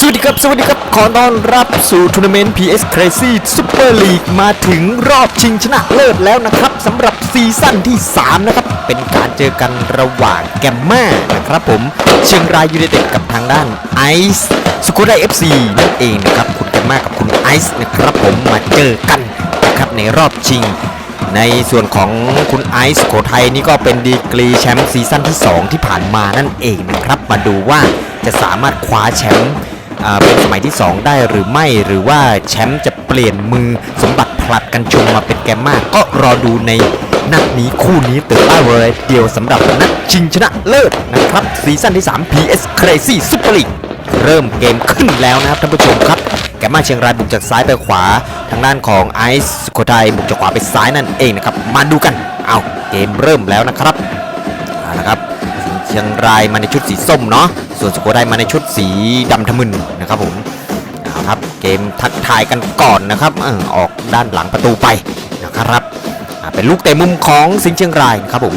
สวัสดีครับ สวัสดีครับ ขอต้อนรับสู่ทัวร์นาเมนต์ PS Crazy Super League มาถึงรอบชิงชนะเลิศแล้วนะครับสำหรับซีซั่นที่ 3 นะครับ เป็นการเจอกันระหว่างแกมมานะครับผม เชียงรายยูไนเต็ดกับทางด้านไอซ์สกูไดเอฟซีนั่นเองนะครับ คุณแกมมากับคุณไอซ์นะครับผมมาเจอกันนะครับในรอบชิงในส่วนของคุณไอซ์โขทัยนี่ก็เป็นดีกรีแชมป์ซีซั่นที่ 2 ที่ผ่านมานั่นเองนะครับ มาดูว่าจะสามารถคว้าแชมป์ เป็นสมัยที่ 2 ได้หรือไม่หรือว่าแชมป์จะเปลี่ยนมือสมบัติผลัดกันชงมาเป็นแกมมาก็รอดูในนัดนี้คู่นี้เตื่นต้าเลยเดียวสำหรับนัดชิงชนะเลิศนะครับซีซั่นที่ 3 PS Crazy Super League เริ่มเกมขึ้นแล้วนะครับท่านผู้ชมครับ แกมมาเชียงรายบุกจากซ้ายไปขวา ทางด้านของไอซ์สุโขทัยบุกจากขวาไปซ้ายนั่นเองนะครับ มาดูกัน เอาเกมเริ่มแล้วนะครับเอาละครับ ชียงรายมาในชุดสีส้มเนาะส่วนสุโขทัยมาในชุดสีดำทะมึนนะครับผมเอาครับเกมทักทายกันก่อนนะครับเออออกด้านหลังประตูไปนะครับเป็นลูกเตะมุมของสิงห์เชียงรายครับผม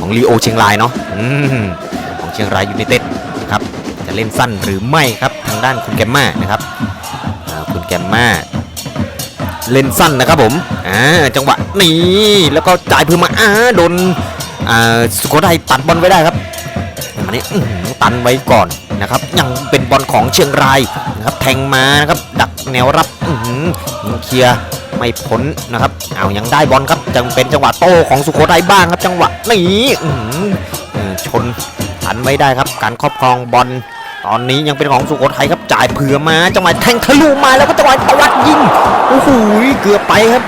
ของลีโอเชียงรายเนาะอของเชียงรายยูไนเต็ดนะครับจะเล่นสั้นหรือไม่ครับทางด้านคุณแกมมานะครับคุณแกมมาเล่นสั้นนะครับผมจังหวะนี้แล้วก็จ่ายเพิ่มมาอโดนสุโขทัยตัดบอลไว้ได้ครับ อันนี้องตันไว้ก่อนนะครับยังเป็นบอลของเชียงรายนะครับแทงมานะครับดักแนวรับอื้อหือยิงเคลียร์ไม่พ้นนะครับเอายังได้บอลครับจังเป็นจังหวะโต้ของสุโขทัยบ้างครับ จังหวะนี้อื้อหือเออชนทันไม่ได้ครับ การครอบครองบอลตอนนี้ยังเป็นของสุโขทัยครับจ่ายเผื่อมาจังหวะแทงทะลุมาแล้วก็จังหวะตวัดยิงโอ้โหเกือบไปครับ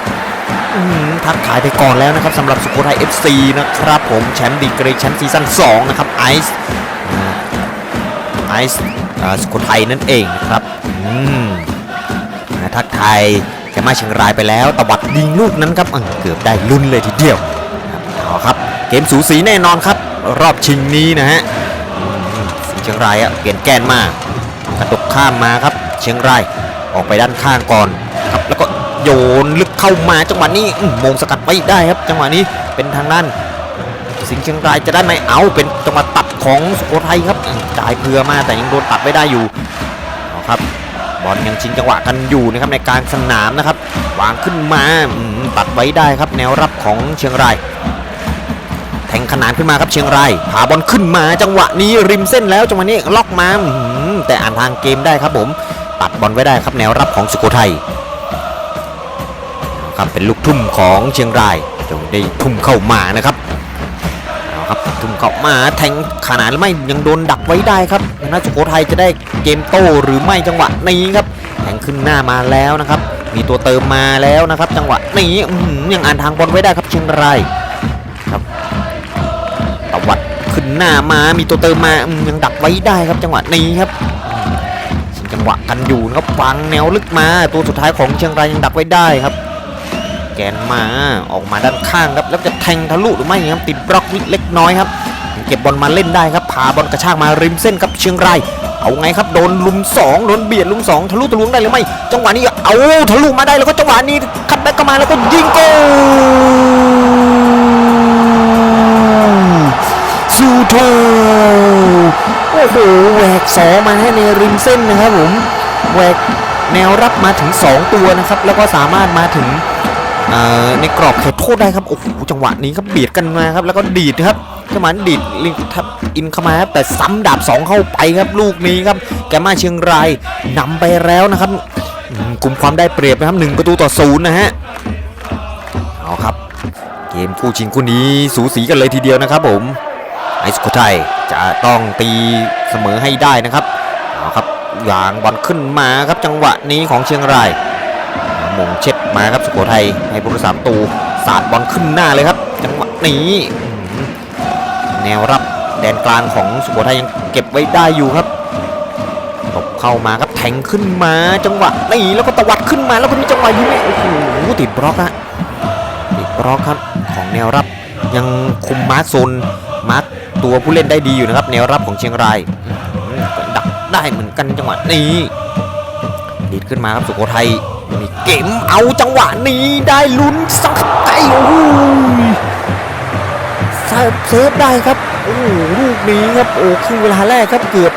ทักทายไปก่อนแล้วนะครับสำหรับสุโขทัย FC นะครับผมแชมป์ดีกรีแชมป์ซีซั่น2นะครับไอซ์ไอซ์สุโขทัยนั่นเองนะครับอืมทักทายแกมาเชียงรายไปแล้วตวัดยิงลูกนั้นครับอะเกือบได้ลุ้นเลยทีเดียวเอาครับเกมสูสีแน่นอนครับ รอบชิงนี้นะฮะเชียงรายอะเปลี่ยนแกนมากระดกข้ามมาครับ เชียงรายออกไปด้านข้างก่อนครับแล้วก็ โยนลึกเข้ามาจังหวะนี้มงสกัดไว้ได้ครับ จังหวะนี้เป็นทางด้านสิงห์เชียงรายจะได้ไหมเอาเป็นจังหวะตัดของสุโขทัยครับจ่ายเพื่อมาแต่ยังโดนตัดไม่ได้อยู่ครับบอลยังชิงจังหวะกันอยู่นะครับในกลารสนามนะครับ วางขึ้นมาตัดไว้ได้ครับแนวรับของเชียงรายแทงขนานขึ้นมาครับเชียงรายพาบอลขึ้นมาจังหวะนี้ริมเส้นแล้วจังหวะนี้ล็อกมาอื้อหือแต่อ่านทางเกมได้ครับผมตัดบอลไว้ได้ครับแนวรับของสุโขทัย ครับเป็นลูกทุ่มของเชียงรายจงได้ทุ่มเข้ามานะครับเอาครับทุ่มเข้ามาแทงขนานหรือไม่ยังโดนดักไว้ได้ครับนาสุโขทัยจะได้เกมโต้หรือไม่จังหวะนี้ครับแทงขึ้นหน้ามาแล้วนะครับ มีตัวเติมมาแล้วนะครับ จังหวะนี้ยังอ่านทางบอลไว้ได้ครับเชียงรายครับตวัดขึ้นหน้ามามีตัวเติมมายังดักไว้ได้ครับ จังหวะนี้ครับจังหวะกันอยู่นะครับวางแนวลึกมาตัวสุดท้ายของเชียงรายยังดักไว้ได้ครับ แกนมาออกมาด้านข้างครับแล้วจะแทงทะลุหรือไม่ครับติดบล็อกนิดเล็กน้อยครับ เก็บบอลมาเล่นได้ครับพาบอลกระชากมาริมเส้นครับเชียงรายเอาไงครับโดนลุมสองโดนเบียดลุมสองทะลุทะลวงได้หรือไม่จังหวะนี้เอาทะลุมาได้แล้วก็จังหวะนี้คัดแบ็กเข้ามาแล้วก็ยิงโกลซูโทโอ้โหแหวกสองมาให้ในริมเส้นนะครับผมแหวกแนวรับมาถึง 2 ตัวนะครับ แล้วก็สามารถมาถึง ในกรอบเขตโทษได้ครับ โอ้โห จังหวะนี้ครับเบียดกันมาครับ แล้วก็ดีดครับจังหวะดีดลิงทับอินเข้ามาครับ แต่ซ้ำดาบ 2 เข้าไปครับ ลูกนี้ครับ แกมาเชียงรายนำไปแล้วนะครับกลุ่มความได้เปรียบนะครับหนึ่งประตูต่อศูนย์นะฮะ เอาครับ เกมคู่ชิงคู่นี้สูสีกันเลยทีเดียวนะครับผมไอสุโขทัยจะต้องตีเสมอให้ได้นะครับเอาครับวางบอลขึ้นมาครับจังหวะนี้ของเชียงรายมงเช็ มาครับสุโขทัยให้ผู้รักษาประตูสาดบอลขึ้นหน้าเลยครับจังหวะนี้แนวรับแดนกลางของสุโขทัยยังเก็บไว้ได้อยู่ครับตบเข้ามาครับแทงขึ้นมาจังหวะนี้แล้วก็ตวัดขึ้นมาแล้วก็มีจังหวะยิงโอ้โหติดบล็อกฮะติดบล็อกครับของแนวรับยังคุมมาร์คโซนมาร์คตัวผู้เล่นได้ดีอยู่นะครับ แนวรับของเชียงรายดักได้เหมือนกันจังหวะนี้ดีดขึ้นมาครับสุโขทัย เกมเอาจังหวะนี้ได้ลุ้นสังไก่โอ้โหเซฟได้ครับโอ้โหลูกนี้ครับโอ้ครึ่งเวลาแรกครับเกือบ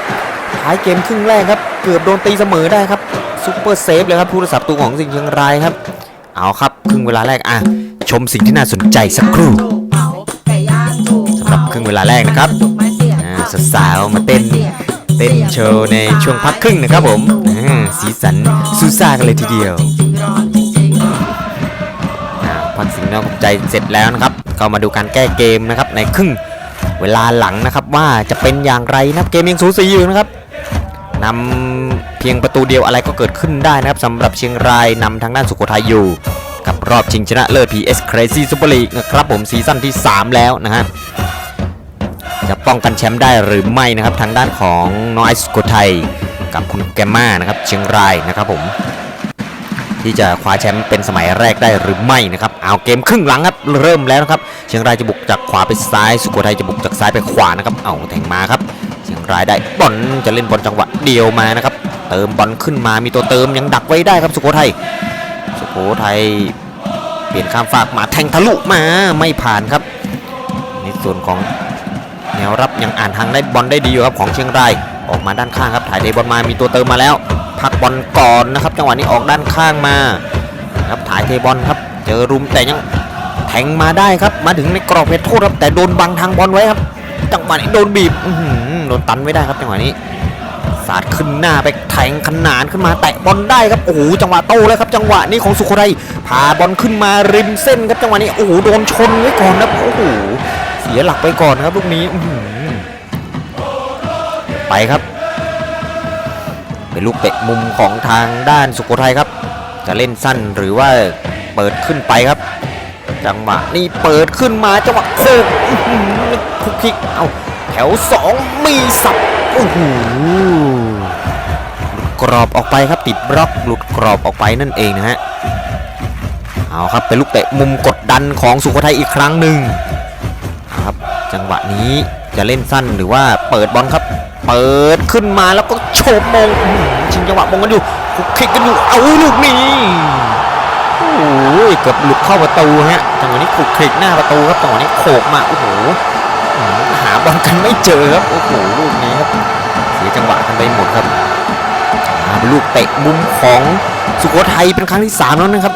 ท้ายเกมครึ่งแรกครับ เกือบโดนตีเสมอได้ครับซูเปอร์เซฟเลยครับผู้รักษาประตูของสิงห์เชียงรายครับ เอาครับครึ่งเวลาแรกอะชมสิ่งที่น่าสนใจสักครู่สำหรับครึ่งเวลาแรกนะครับสาวๆมาเต้น เต้นโชว์ในช่วงพักครึ่งนะครับผมอ่าสีสันซูซ่ากันเลยทีเดียวอ่าพักสิ่งนอกใจเสร็จแล้วนะครับ ก็มาดูการแก้เกมนะครับในครึ่งเวลาหลังนะครับว่าจะเป็นอย่างไรนะครับเกมยังสูสีอยู่นะครับนำเพียงประตูเดียวอะไรก็เกิดขึ้นได้นะครับสำหรับเชียงรายนำทางด้านสุโขทัยอยู่กับรอบชิงชนะเลิศ PS Crazy Super League นะครับผมซีซั่นที่ 3 แล้วนะฮะ จะป้องกันแชมป์ได้หรือไม่นะครับ ทางด้านของน้อยสุโขทัยกับคุณแกมมานะครับเชียงรายนะครับผมที่จะคว้าแชมป์เป็นสมัยแรกได้หรือไม่นะครับเอาเกมครึ่งหลังครับเริ่มแล้วนะครับเชียงรายจะบุกจากขวาไปซ้าย สุโขทัยจะบุกจากซ้ายไปขวานะครับเอาแทงมาครับเชียงรายได้บอลจะเล่นบอลจังหวะเดียวมานะครับเติมบอลขึ้นมามีตัวเติมยังดักไว้ได้ครับสุโขทัยสุโขทัยเปลี่ยนข้ามฝากมาแทงทะลุมาไม่ผ่านครับในส่วนของ แนวรับยังอ่านทางได้บอลได้ดีอยู่ครับของเชียงรายออกมาด้านข้างครับถ่ายเทบอลมามีตัวเติมมาแล้วพักบอลก่อนนะครับ จังหวะนี้ออกด้านข้างมาครับถ่ายเทบอลครับ เจอรุมแต่ยังแทงมาได้ครับ มาถึงในกรอบเขตโทษครับแต่โดนบังทางบอลไว้ครับ จังหวะนี้โดนบีบโดนตันไว้ได้ครับจังหวะนี้สาดขึ้นหน้าไปแทงขนานขึ้นมาแตะบอลได้ครับโอ้โหจังหวะโตเลยครับ จังหวะนี้ของสุโขทัยพาบอลขึ้นมาริมเส้นครับจังหวะนี้โอ้โหโดนชนไว้ก่อนครับโอ้โห เสียหลักไปก่อนครับลูกนี้ไปครับ เป็นลูกเตะมุมของทางด้านสุโขทัยครับ จะเล่นสั้นหรือว่าเปิดขึ้นไปครับ จังหวะนี้เปิดขึ้นมาจังหวะโคกอื้อหือคุกคิกเอาแถวสองมีสับโอ้โหกรอบออกไปครับติดบล็อกหลุดกรอบออกไปนั่นเองนะฮะเอาครับเป็นลูกเตะมุมกดดันของสุโขทัยอีกครั้งหนึ่ง จังหวะนี้จะเล่นสั้นหรือว่าเปิดบอลครับ เปิดขึ้นมาแล้วก็โฉบมงชิงจังหวะมงกันอยู่คุกคิกกันอยู่เอาลูกนี้โอ้ยเกือบหลุดเข้าประตูฮะจังหวะนี้คุกคิกหน้าประตูครับจังหวะนี้โขกมาโอ้โหอืมหาบอลกันไม่เจอครับโอ้โหลูกนี้ครับเสียจังหวะกันไปหมดครับลูกเตะมุมของสุโขทัยเป็นครั้งที่สามแล้วนะครับ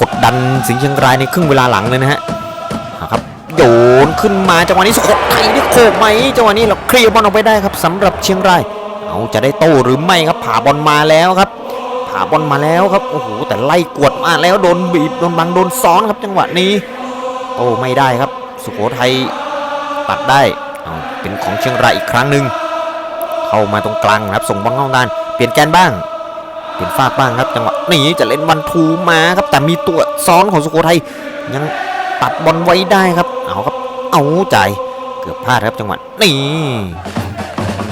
กดดันสิงห์เชียงรายในครึ่งเวลาหลังเลยนะฮะ โยนขึ้นมาจังหวะนี้สุโขทัยได้โขกไหมจังหวะนี้เราเคลียร์บอลออกไปได้ครับสำหรับเชียงรายเอาจะได้โต้หรือไม่ครับผ่าบอลมาแล้วครับ ผ่าบอลมาแล้วครับโอ้โหแต่ไล่กวดมาแล้วโดนบีบโดนบังโดนซ้อนครับจังหวะนี้โอ้ไม่ได้ครับ สุโขทัยตัดได้เอาเป็นของเชียงรายอีกครั้งหนึ่งเข้ามาตรงกลางครับส่งบอลเข้าด้านเปลี่ยนแกนบ้างเปลี่ยนฟากบ้างครับจังหวะนี้จะเล่นวันทูมาครับแต่มีตัวซ้อนของสุโขทัยยังตัดบอลไว้ได้ครับ เอาใจเกือบพลาดครับจังหวะนี้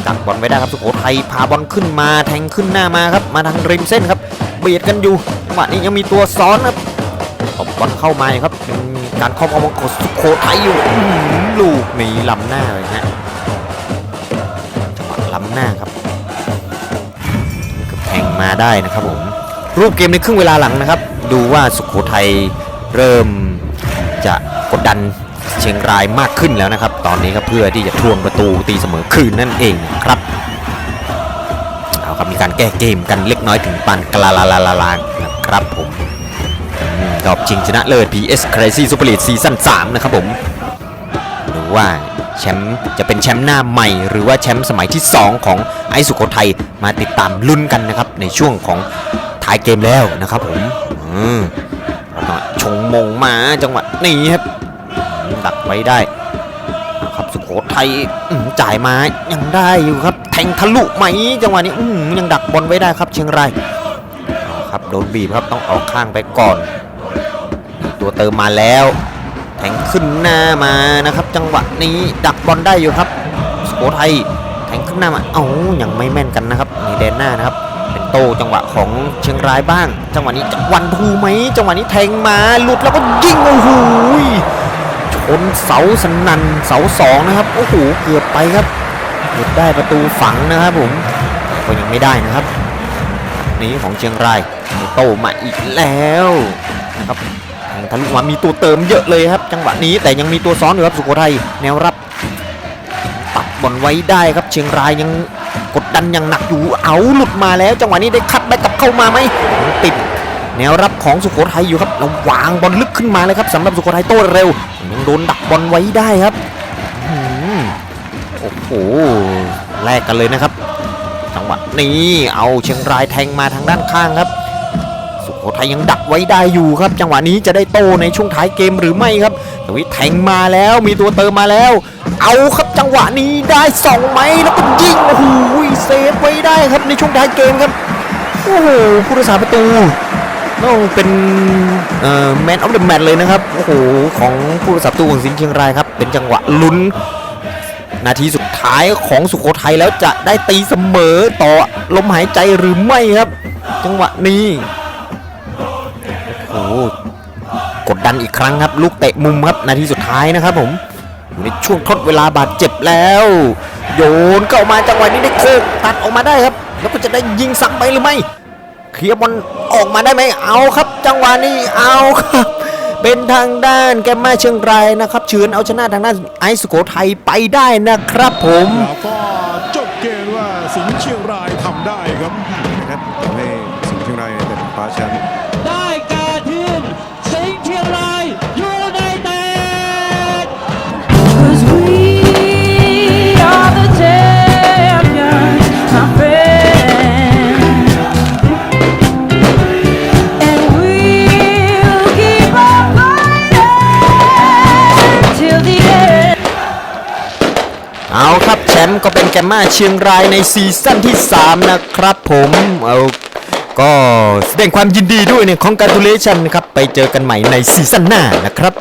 ดักบอลไว้ได้ครับสุโขทัยพาบอลขึ้นมาแทงขึ้นหน้ามาครับ มาทางริมเส้นครับเบียดกันอยู่จังหวะนี้ยังมีตัวซ้อนครับตบบอลเข้ามาครับการครอบงำของสุโขทัยอยู่ลูกนี้ล้ำหน้าเลยฮะจังหวะล้ำหน้าครับเกือบแทงมาได้นะครับผมรูปเกมในครึ่งเวลาหลังนะครับ ดูว่าสุโขทัยเริ่มจะกดดัน เชียงรายมากขึ้นแล้วนะครับ ตอนนี้ครับเพื่อที่จะทวงประตูตีเสมอคืนนั่นเองครับเอาครับมีการแก้เกมกันเล็กน้อยถึงปานกลาลาลาลาลานะครับผมรอบชิงชนะเลิศ PS Crazy Super League ซีซั่น3นะครับผมหรือว่าแชมป์จะเป็นแชมป์หน้าใหม่ หรือว่าแชมป์สมัยที่ 2 ของไอสุโขทัยมาติดตามลุ้นกันนะครับในช่วงของท้ายเกมแล้วนะครับผมอืมแล้วก็ชงมงมาจังหวะนี้ครับ ดักไว้ได้ครับสุโขทัยจ่ายมายังได้อยู่ครับ แทงทะลุไหมจังหวะนี้ยังดักบอลไว้ได้ครับเชียงรายครับโดนบีบครับต้องออกข้างไปก่อน ตัวเติมมาแล้วแทงขึ้นหน้ามานะครับ จังหวะนี้ดักบอลได้อยู่ครับสุโขทัยแทงขึ้นหน้ามาเอ้ายังไม่แม่นกันนะครับนี่แดนหน้านะครับเป็นโตจังหวะของเชียงรายบ้าง จังหวะนี้วันทูไหมจังหวะนี้แทงมาหลุดแล้วก็ยิงโอ้โห ชนเสาสนันเสาสองนะครับโอ้โหเกือบไปครับเกือบได้ประตูฝังนะครับผมก็ยังไม่ได้นะครับ นี้ของเชียงรายโตมาอีกแล้วนะครับแทงทะลุมามีตัวเติมเยอะเลยครับ จังหวะนี้แต่ยังมีตัวซ้อนอยู่ครับสุโขทัยแนวรับตัดบอลไว้ได้ครับ เชียงรายยังกดดันอย่างหนักอยู่เอาหลุดมาแล้ว จังหวะนี้ได้คัดแบ็กกลับเข้ามาไหมติด แนวรับของสุโขทัยอยู่ครับแล้วางบอลลึกขึ้นมาเลยครับสำหรับสุโขทัยโต้เร็วยังโดนดักบอลไว้ได้ครับโอ้โหแลกกันเลยนะครับจังหวะนี้เอาเชียงรายแทงมาทางด้านข้างครับ สุโขทัยยังดักไว้ได้อยู่ครับ จังหวะนี้จะได้โตในช่วงท้ายเกมหรือไม่ครับแต่วิแทงมาแล้วมีตัวเติมมาแล้ว เอาครับจังหวะนี้ได้สองไหมแล้วก็ยิงโอ้โหเซฟไว้ได้ครับในช่วงท้ายเกมครับโอ้โหผู้รักษาประตู ต้องเป็นแมนออฟเดอะแมตเลยนะครับ โอ้โห ของผู้รักษาประตูของสิงห์เชียงรายครับ เป็นจังหวะลุ้น นาทีสุดท้ายของสุโขทัยแล้วจะได้ตีเสมอต่อลมหายใจหรือไม่ครับ จังหวะนี้ โอ้โห กดดันอีกครั้งครับ ลูกเตะมุมครับ นาทีสุดท้ายนะครับผมในช่วงทดเวลาบาดเจ็บแล้ว โยนเข้ามาจังหวะนี้ได้โคกตัดออกมาได้ครับ แล้วก็จะได้ยิงซ้ำไปหรือไม่ เคลียร์บอลออกมาได้ไหมเอาครับ จังหวะนี้เอาครับ เป็นทางด้านแกมมาเชียงรายนะครับเฉือนเอาชนะทางด้านไอซ์สุโขทัยไปได้นะครับผม แล้วก็จบเกมว่าสิงห์เชียง มาเชียงรายในซีซั่นที่ 3 นะครับผมเอาก็แสดงความยินดีด้วยเนี่ยของการตูเลชันนะครับ ไปเจอกันใหม่ในซีซั่นหน้านะครับ